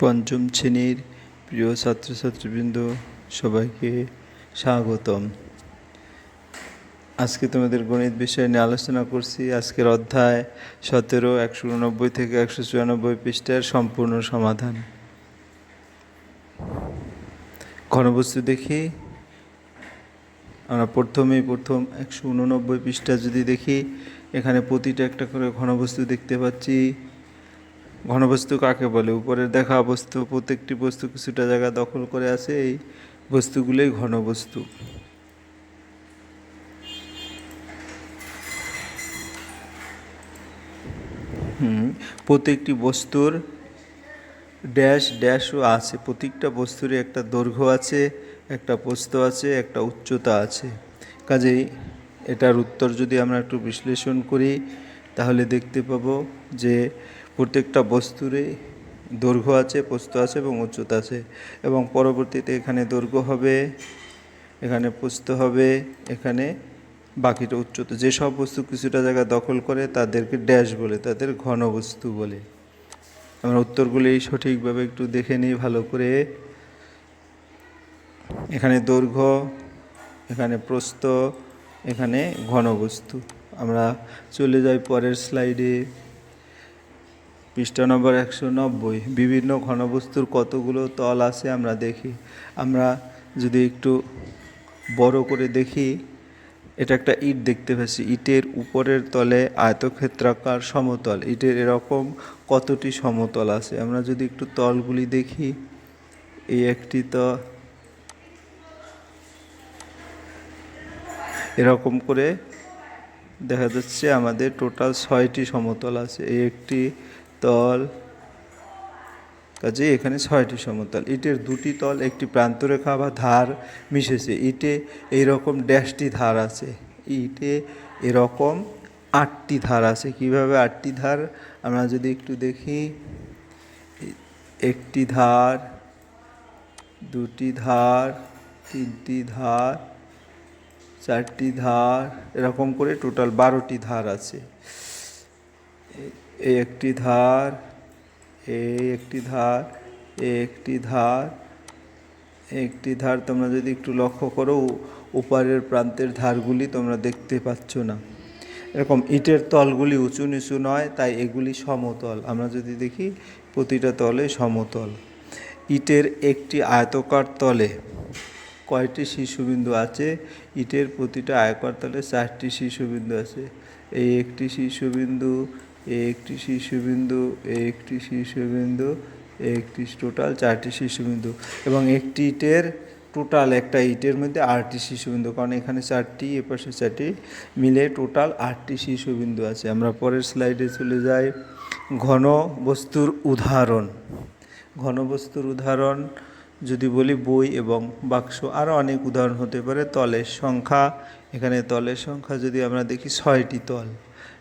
পঞ্চম শ্রেণির প্রিয় ছাত্রছাত্রীবৃন্দ, সবাইকে স্বাগতম। আজকে তোমাদের গণিত বিষয় নিয়ে আলোচনা করছি। আজকের অধ্যায় সতেরো, একশো উননব্বই থেকে একশো চুরানব্বই পৃষ্ঠার সম্পূর্ণ সমাধান। ঘনবস্তু দেখি। আমরা প্রথমেই প্রথম একশো উননব্বই পৃষ্ঠা যদি দেখি, এখানে প্রতিটা একটা করে ঘনবস্তু দেখতে পাচ্ছি। ঘনবস্তু কাকে বলে? উপরের দেখা বস্তু, প্রত্যেকটি বস্তু কিছুটা জায়গা দখল করে আছে, এই বস্তুগুলোই ঘনবস্তু। প্রত্যেকটি বস্তুর ড্যাশ, ড্যাশও আছে। প্রত্যেকটা বস্তুরই একটা দৈর্ঘ্য আছে, একটা প্রস্থ আছে, একটা উচ্চতা আছে। কাজেই এটার উত্তর যদি আমরা একটু বিশ্লেষণ করি, তাহলে দেখতে পাবো যে প্রত্যেকটা বস্তুরই দৈর্ঘ্য আছে, প্রস্থ আছে এবং উচ্চতা আছে। এবং পরবর্তীতে এখানে দৈর্ঘ্য হবে, এখানে প্রস্থ হবে, এখানে বাকিটা উচ্চতা। যেসব বস্তু কিছুটা জায়গা দখল করে তাদেরকে ড্যাশ বলে, তাদের ঘনবস্তু বলে। আমরা উত্তরগুলি সঠিকভাবে একটু দেখে নিই ভালো করে। এখানে দৈর্ঘ্য, এখানে প্রস্থ, এখানে ঘনবস্তু আমরা চলে যাই পরের স্লাইডে পৃষ্ঠা নম্বর একশো নব্বই। বিভিন্ন ঘনবস্তুর কতগুলো তল আছে আমরা দেখি। আমরা যদি একটু বড় করে দেখি, এটা একটা ইট দেখতে পাচ্ছি। ইটের উপরের তলে আয়তক্ষেত্রাকার সমতল। ইটের এরকম কতটি সমতল আছে? আমরা যদি একটু তলগুলি দেখি, এই একটি তো এরকম করে দেখা যাচ্ছে আমাদের টোটাল ছয়টি সমতল আছে। এই একটি তল। কাজে এখানে ছয়টি সমতল। ইটের দুটি তল, একটি প্রান্তরেখা বা ধার মিশেছে। ইটে এইরকম ড্যাশটি ধার আছে। ইটে এরকম আটটি ধার আছে। কীভাবে আটটি ধার? আমরা যদি একটু দেখি। একটি ধার, দুটি ধার, তিনটি ধার, চারটি ধার, এরকম করে টোটাল বারোটি ধার আছে। এই একটি ধার এই একটি ধার এই একটি ধার একটি ধার। তোমরা যদি একটু লক্ষ্য করো, উপরের প্রান্তের ধারগুলি তোমরা দেখতে পাচ্ছ না। এরকম ইটের তলগুলি উঁচু নিচু নয়, তাই এগুলি সমতল। আমরা যদি দেখি, প্রতিটা তলে সমতল। ইটের একটি আয়তকার তলে কয়টি শীর্ষবিন্দু আছে? ইটের প্রতিটা আয়কর তলে চারটি শীর্ষবিন্দু আছে। এই একটি শীর্ষবিন্দু এই একটি শীর্ষবিন্দু একটি শীর্ষবিন্দু একটি টোটাল চারটি শীর্ষবিন্দু এবং একটি ইটের টোটাল, একটা ইটের মধ্যে আটটি শীর্ষবিন্দু কারণ এখানে চারটি, এপাশে চারটি মিলে টোটাল আটটি শীর্ষবিন্দু আছে। আমরা পরের স্লাইডে চলে যাই। ঘন বস্তুর উদাহরণ। ঘন বস্তুর উদাহরণ, যদি বলি বই এবং বাক্স আরও অনেক উদাহরণ হতে পারে। তলের সংখ্যা, এখানে তলের সংখ্যা যদি আমরা দেখি, ছয়টি তল।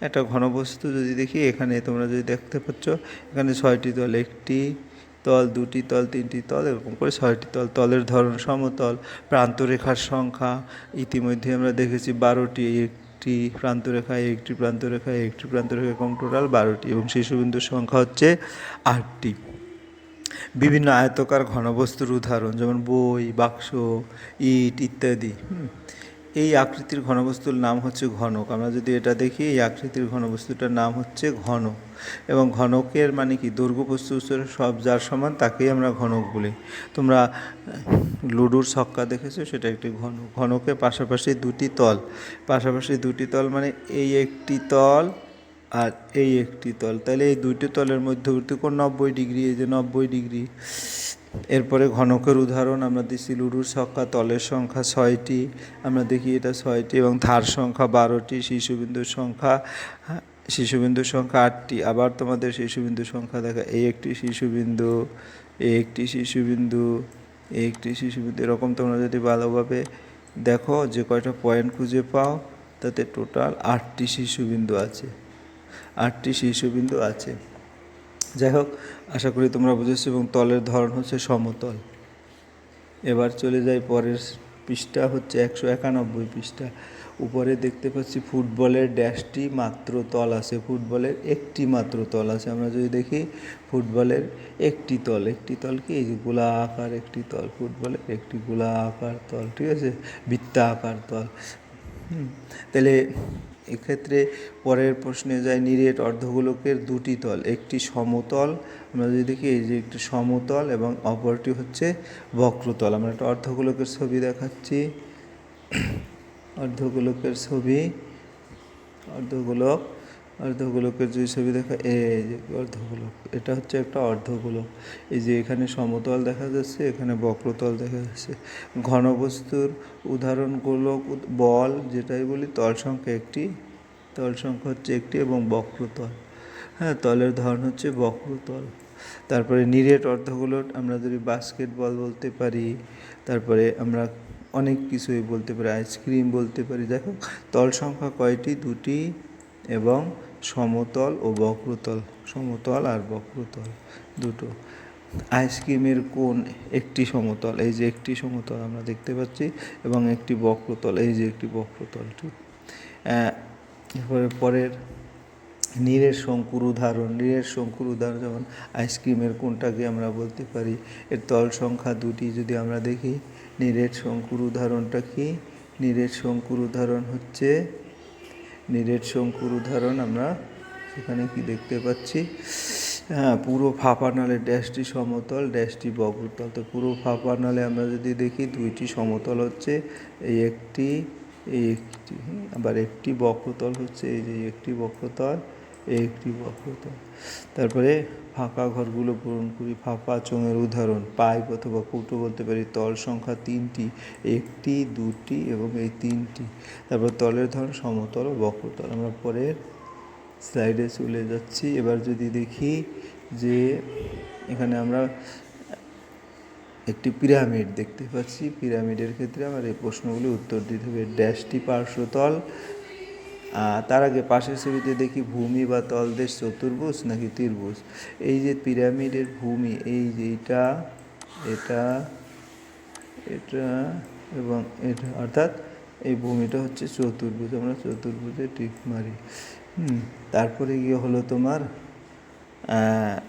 একটা ঘনবস্তু যদি দেখি, এখানে তোমরা যদি দেখতে পাচ্ছ, এখানে ছয়টি তল, একটি তল, দুটি তল, তিনটি তল, এরকম করে ছয়টি তল, তলের ধরন সমতল, প্রান্তরেখার সংখ্যা, ইতিমধ্যে আমরা দেখেছি বারোটি, একটি প্রান্তরেখায় একটি প্রান্তরেখায় একটি প্রান্তরেখা, এরকম টোটাল বারোটি, এবং শিশুবিন্দুর সংখ্যা হচ্ছে আটটি। বিভিন্ন আয়তকার ঘনবস্তুর উদাহরণ, যেমন বই, বাক্স, ইট ইত্যাদি এই আকৃতির ঘনবস্তুর নাম হচ্ছে ঘনক। আমরা যদি এটা দেখি, এই আকৃতির ঘনবস্তুটার নাম হচ্ছে ঘনক। এবং ঘনকের মানে কি? দৈর্ঘ্য বস্তু সব যার সমান তাকেই আমরা ঘনক বলি। তোমরা লুডুর ছক্কা দেখেছ? সেটা একটি ঘন ঘনকের পাশাপাশি দুটি তল। পাশাপাশি দুটি তল মানে এই একটি তল আর এই একটি তল। তাহলে এই দুইটি তলের মধ্যবর্তী কোণ নব্বই ডিগ্রি, এই যে নব্বই ডিগ্রি এরপরে ঘনকের উদাহরণ, আমরা দিচ্ছি লুডুর সংখ্যা, তলের সংখ্যা ছয়টি, আমরা দেখি এটা ছয়টি এবং ধার সংখ্যা বারোটি, শিশুবিন্দুর সংখ্যা শিশুবিন্দুর সংখ্যা আটটি, আবার তোমাদের শিশুবিন্দুর সংখ্যা দেখা এই একটি শিশুবিন্দু এই একটি শিশুবিন্দু এই একটি শিশুবিন্দু, এরকম তোমরা যদি ভালোভাবে দেখো, যে কয়টা পয়েন্ট খুঁজে পাও, তাতে টোটাল আটটি শিশুবিন্দু আছে, আটটি শীর্ষবিন্দু আছে। যাই হোক, আশা করি তোমরা বুঝেছ এবং তলের ধরন হচ্ছে সমতল। এবার চলে যাই পরের পৃষ্ঠা, হচ্ছে একশো একানব্বই পৃষ্ঠা। উপরে দেখতে পাচ্ছি ফুটবলের ড্যাশটি মাত্র তল আছে, ফুটবলের একটি মাত্র তল আছে। আমরা যদি দেখি, ফুটবলের একটি তল একটি তল কি? এই যে গোলা আকার একটি তল, ফুটবলের একটি গোলা আকার তল, ঠিক আছে? বৃত্তা আকার তল তাহলে এক্ষেত্রে পরের প্রশ্নে যায় নিরেট অর্ধগোলকের দুটি তল, একটি সমতল, আমরা যদি দেখি এই যে একটি সমতল এবং অপরটি হচ্ছে বক্রতল, আমরা একটা অর্ধগোলকের ছবি দেখাচ্ছি। অর্ধগোলকের ছবি, অর্ধগোলক অর্ধগোলকের যে ছবি দেখা, এই যে অর্ধগোলক? এটা হচ্ছে একটা অর্ধগোলক। এই যে এখানে সমতল দেখা যাচ্ছে, এখানে বক্রতল দেখা যাচ্ছে। ঘনবস্তুর উদাহরণ গোলক বল যেটাই বলি, তল সংখ্যা একটি, তল সংখ্যা হচ্ছে একটি এবং বক্রতল। হ্যাঁ তলের ধরন হচ্ছে বক্রতল। তারপরে নিরেট অর্ধগোলক, আমরা যদি বাস্কেট বল বলতে পারি, তারপরে আমরা অনেক কিছুই বলতে পারি, আইসক্রিম বলতে পারি। দেখো, তল সংখ্যা কয়টি? দুটি এবং সমতল ও বক্রতল, সমতল আর বক্রতল দুটো। আইসক্রিমের কোন একটি সমতল? এই যে একটি সমতল আমরা দেখতে পাচ্ছি এবং একটি বক্রতল, এই যে একটি বক্রতল ঠিক এরপরে পরের নীরের শঙ্কুর উদাহরণ। নীরের শঙ্কুর উদাহরণ যেমন আইসক্রিমের কোনটাকে আমরা বলতে পারি, এর তল সংখ্যা দুটি যদি আমরা দেখি নীরের শঙ্কুর উদাহরণটা কি? নীরের শঙ্কুর উদাহরণ হচ্ছে নীরের শঙ্কুর উদাহরণ আমরা সেখানে কি দেখতে পাচ্ছি? হ্যাঁ পুরো ফাঁপা নালে ড্যাশটি সমতল, ড্যাশটি বক্রতল। তো পুরো ফাঁপা নালে আমরা যদি দেখি, দুইটি সমতল হচ্ছে, এই একটি এই একটি আবার একটি বক্রতল হচ্ছে, এই যে একটি বক্রতল। একটি বক্রতল তারপরে ফাঁকা ঘরগুলো পূরণ করি ফাঁপা চোঙের উদাহরণ, পাইপ অথবা কৌটো বলতে পারি, তল সংখ্যা তিনটি, একটি, দুটি এবং এই তিনটি। তারপর তলের ধরন, সমতল ও বক্রতল। আমরা পরের স্লাইডে চলে যাচ্ছি। এবার যদি দেখি যে এখানে আমরা একটি পিরামিড দেখতে পাচ্ছি। পিরামিডের ক্ষেত্রে আমার এই প্রশ্নগুলি উত্তর দিতে হবে। ড্যাশটি পার্শ্বতল তার আগে পাশের ছবিতে দেখি ভূমি বা তলদেশ চতুর্ভুজ নাকি ত্রিভুজ। এই যে পিরামিডের ভূমি, এই যে এটা এটা এটা এবং এটা, অর্থাৎ এই ভূমিটা হচ্ছে চতুর্ভুজ, আমরা চতুর্ভুজে টিক মারি। তারপরে গিয়ে হলো তোমার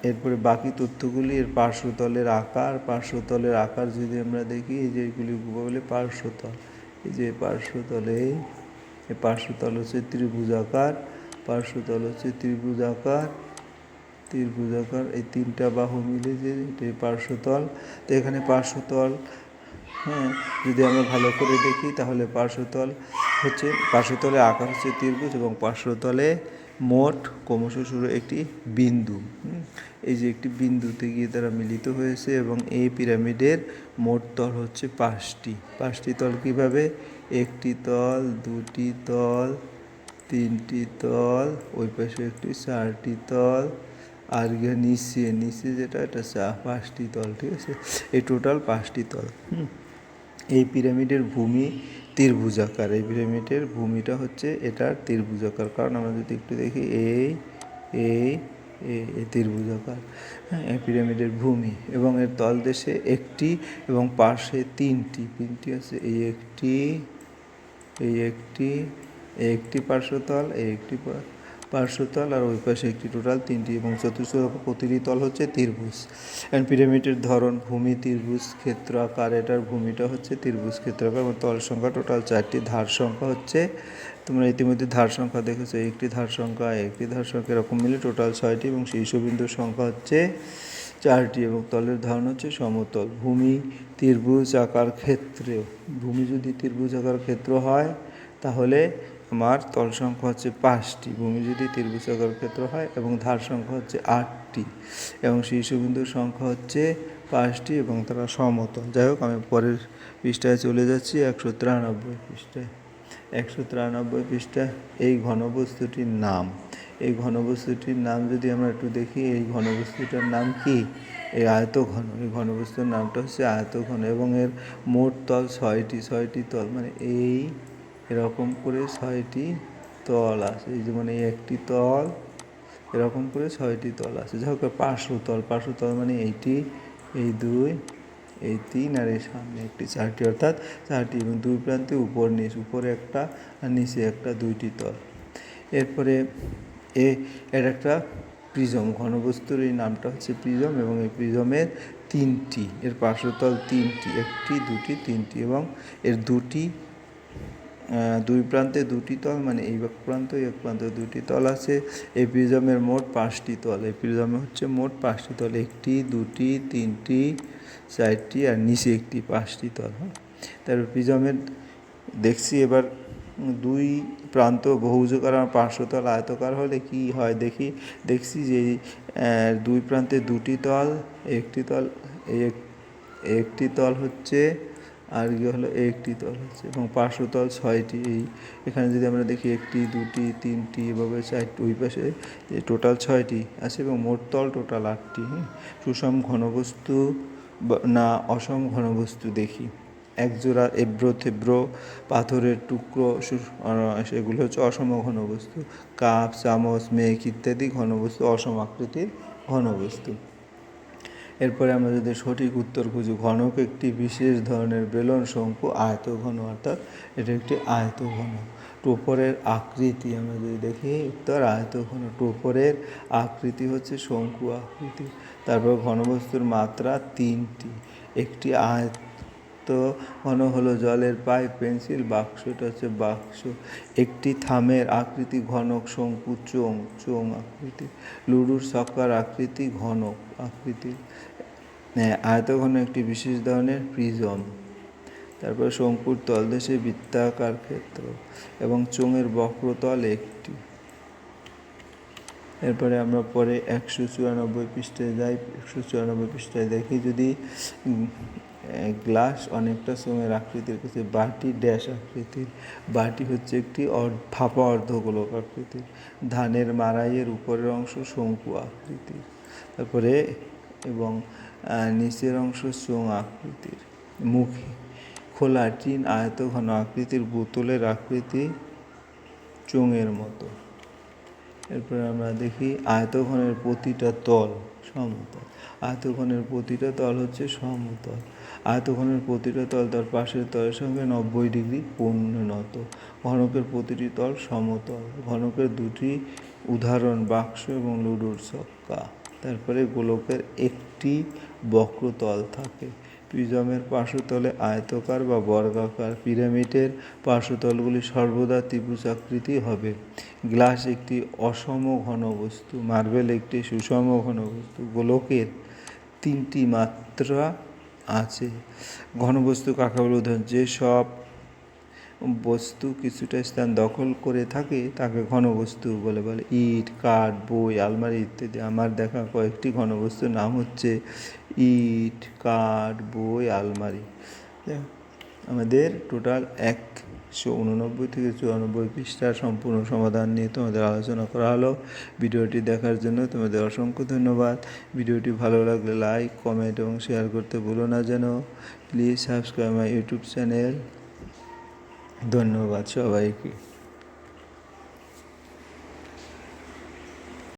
এরপরে বাকি তথ্যগুলি, এর পার্শ্বতলের আকার পার্শ্বতলের আকার যদি আমরা দেখি, এই যে এগুলি বলে পার্শ্বতল, এই যে পার্শ্বতলে এই পার্শ্বতল হচ্ছে ত্রিভুজাকার, পার্শ্বতল হচ্ছে ত্রিভুজাকার ত্রিভুজাকার, এই তিনটা বাহু মিলে যে এটাই পার্শ্বতল। তো এখানে পার্শ্বতল হ্যাঁ যদি আমরা ভালো করে দেখি তাহলে পার্শ্বতল হচ্ছে, পার্শ্বতলে আকার হচ্ছে ত্রিভুজ এবং পার্শ্বতলে মোট ক্রমশ শুরু একটি বিন্দু এই যে একটি বিন্দুতে গিয়ে তারা মিলিত হয়েছে এবং এই পিরামিডের মোট তল হচ্ছে পাঁচটি। পাঁচটি তল কীভাবে একটি তল, দুটি তল, তিনটি তল, ওই পাশে একটি চারটি তল, আর গিয়ে নিচে নিচে যেটা, এটা চা, পাঁচটি তল, ঠিক আছে এই টোটাল পাঁচটি তল। এই পিরামিডের ভূমি ত্রিভুজাকার, এই পিরামিডের ভূমিটা হচ্ছে এটার ত্রিভুজাকার, কারণ আমরা যদি একটু দেখি, এই এই এই এই ত্রিভুজাকার হ্যাঁ এই পিরামিডের ভূমি, এবং এর তলদেশে একটি এবং পাশে তিনটি তিনটি আছে, এই একটি এই একটি একটি পার্শ্বতল এই একটি পার্শ্বতল আর ওই পাশে একটি টোটাল তিনটি এবং চতুর্থ প্রতিটি তল হচ্ছে ত্রিভুজ। অ্যান্ড পিরামিডের ধরন, ভূমি, ত্রিভুজ, ক্ষেত্র আকার, এটার ভূমিটা হচ্ছে ত্রিভুজ, ক্ষেত্র আকার এবং তল সংখ্যা। টোটাল চারটি ধার সংখ্যা হচ্ছে, তোমরা ইতিমধ্যে ধার সংখ্যা দেখেছ একটি ধার সংখ্যা একটি ধার সংখ্যা, এরকম মিলে টোটাল ছয়টি এবং শীর্ষবিন্দুর সংখ্যা হচ্ছে চারটি এবং তলের ধারণ হচ্ছে সমতল। ভূমি ত্রিভুজ আকার ক্ষেত্রে। ভূমি যদি ত্রিভুজ আকার ক্ষেত্র হয়, তাহলে আমার তল সংখ্যা হচ্ছে পাঁচটি। ভূমি যদি ত্রিভুজ আকার ক্ষেত্র হয় এবং ধার সংখ্যা হচ্ছে আটটি। এবং শীর্ষবিন্দুর সংখ্যা হচ্ছে পাঁচটি এবং তারা সমতল। যাই হোক, আমি পরের পৃষ্ঠায় চলে যাচ্ছি, একশো তিরানব্বই পৃষ্ঠায়। একশো তিরানব্বই পৃষ্ঠা এই ঘনবস্তুটির নাম। এই ঘনবস্তুটির নাম যদি আমরা একটু দেখি, এই ঘনবস্তুটার নাম কি? এই আয়তঘন। এই ঘনবস্তুর নামটা হচ্ছে আয়তঘন এবং এর মোট তল ছয়টি ছয়টি তল মানে এই এরকম করে ছয়টি তল আছে। এই যেমন এই একটি তল, এরকম করে ছয়টি তল আছে। যাই হোক পার্শ্বতল পার্শ্বতল মানে এইটি, এই দুই, এই তিন আর এই সামনে একটি চারটি। অর্থাৎ চারটি এবং দুই প্রান্তে উপর নিচ, উপরে একটা আর নিচে একটা দুইটি তল। এরপরে এ, এর একটা প্রিজম, ঘনবস্তুর এই নামটা হচ্ছে প্রিজম এবং এই প্রিজমের তিনটি, এর পার্শ্বতল তিনটি, একটি, দুটি, তিনটি এবং এর দুটি দুই প্রান্তে দুটি তল মানে এই এক প্রান্ত এক প্রান্তে দুটি তল আছে। এই প্রিজমের মোট পাঁচটি তল, এই প্রিজমে হচ্ছে মোট পাঁচটি তল, একটি, দুটি, তিনটি, চারটি আর নিচে একটি পাঁচটি তল হ্যাঁ? তারপর প্রিজমের, দেখছি এবার দুই প্রান্ত বহুভুজাকার আর পার্শ্বতল আয়তকার হলে কি হয়? দেখি, দেখছি যে দুই প্রান্তে দুটি তল, একটি তল, এক- একটি তল হচ্ছে, আর গিয়ে হলো, একটি তল হচ্ছে, এবং পার্শ্বতল ছয়টি। এই, এখানে যদি আমরা দেখি একটি, দুটি, তিনটি, এভাবে চারটি ওই পাশে টোটাল ছয়টি আছে, এবং মোট তল টোটাল আটটি। হ্যাঁ সুষম ঘনবস্তু না, অসম ঘনবস্তু দেখি। একজোড়া এব্রো থেব্রো পাথরের টুকরো সেগুলো হচ্ছে অসম ঘনবস্তু। কাপ, চামচ, মেঘ ইত্যাদি ঘনবস্তু, অসম আকৃতির ঘনবস্তু। এরপরে আমরা যদি সঠিক উত্তর খুঁজি, ঘনক একটি বিশেষ ধরনের বেলন, শঙ্কু আয়ত ঘন অর্থাৎ এটা একটি আয়ত ঘন টোপরের আকৃতি আমরা যদি দেখি, উত্তর আয়ত ঘন টোপরের আকৃতি হচ্ছে শঙ্কু আকৃতি। তারপর ঘনবস্তুর মাত্রা তিনটি। একটি আয়ত ঘন হলো জলের পাইপ পেন্সিল বাক্স এটা হচ্ছে বাক্স। একটি থামের আকৃতি ঘনক শঙ্কু চোং চোং আকৃতি। লুডুর সকার আকৃতি ঘনক আকৃতি। হ্যাঁ, আয়তঘন একটি বিশেষ ধরনের প্রিজম। তারপর শঙ্কুর তলদেশে বৃত্তাকার ক্ষেত্র এবং চোঙের বক্রতল একটি। এরপরে আমরা পরে একশো চুরানব্বই পৃষ্ঠায় যাই। একশো চুরানব্বই পৃষ্ঠায় দেখি যদি গ্লাস অনেকটা চোঙের আকৃতির কাছে, বাটি, ড্যাশ আকৃতির। বাটি হচ্ছে একটি ফাঁপা অর্ধগোলক আকৃতির। ধানের মাড়াইয়ের উপরের অংশ শঙ্কু আকৃতির। তারপরে এবং নিচের অংশ চোঙ আকৃতির। মুখে খোলা টিন আয়ত ঘন আকৃতির বোতলের আকৃতি চোঙের মতো। এরপরে আমরা দেখি আয়তঘনের প্রতিটা তল সমতল। আয়তঘনের প্রতিটা তল হচ্ছে সমতল। আয়তঘনের প্রতিটা তল তার পাশের তলের সঙ্গে নব্বই ডিগ্রি পূর্ণনত ঘনকের প্রতিটি তল সমতল। ঘনকের দুটি উদাহরণ বাক্স এবং লুডুর ছক্কা। তারপরে গোলকের একটি বক্রতল থাকে। প্রিজমের পার্শ্বতলে আয়তকার বা বর্গাকার পিরামিডের পার্শ্বতলগুলি সর্বদা ত্রিভুজাকৃতি হবে। গ্লাস একটি অসম ঘনবস্তু মার্বেল একটি সুষম ঘনবস্তু গোলকের তিনটি মাত্রা আছে। ঘনবস্তু কাকে বলে উদাহরণ যেসব বস্তু কিছুটা স্থান দখল করে থাকে, তাকে ঘনবস্তু বলে বলে। ইট, কাঠ, বই, আলমারি ইত্যাদি। আমার দেখা কয়েকটি ঘনবস্তুর নাম হচ্ছে ইট, কাঠ, বই, আলমারি। আমাদের টোটাল একশো উননব্বই থেকে চুরানব্বই পৃষ্ঠার সম্পূর্ণ সমাধান নিয়ে তোমাদের আলোচনা করা হলো। ভিডিওটি দেখার জন্য তোমাদের অসংখ্য ধন্যবাদ। ভিডিওটি ভালো লাগলে লাইক, কমেন্ট এবং শেয়ার করতে ভুলো না যেন। Please subscribe my YouTube channel. ধন্যবাদ সবাইকে।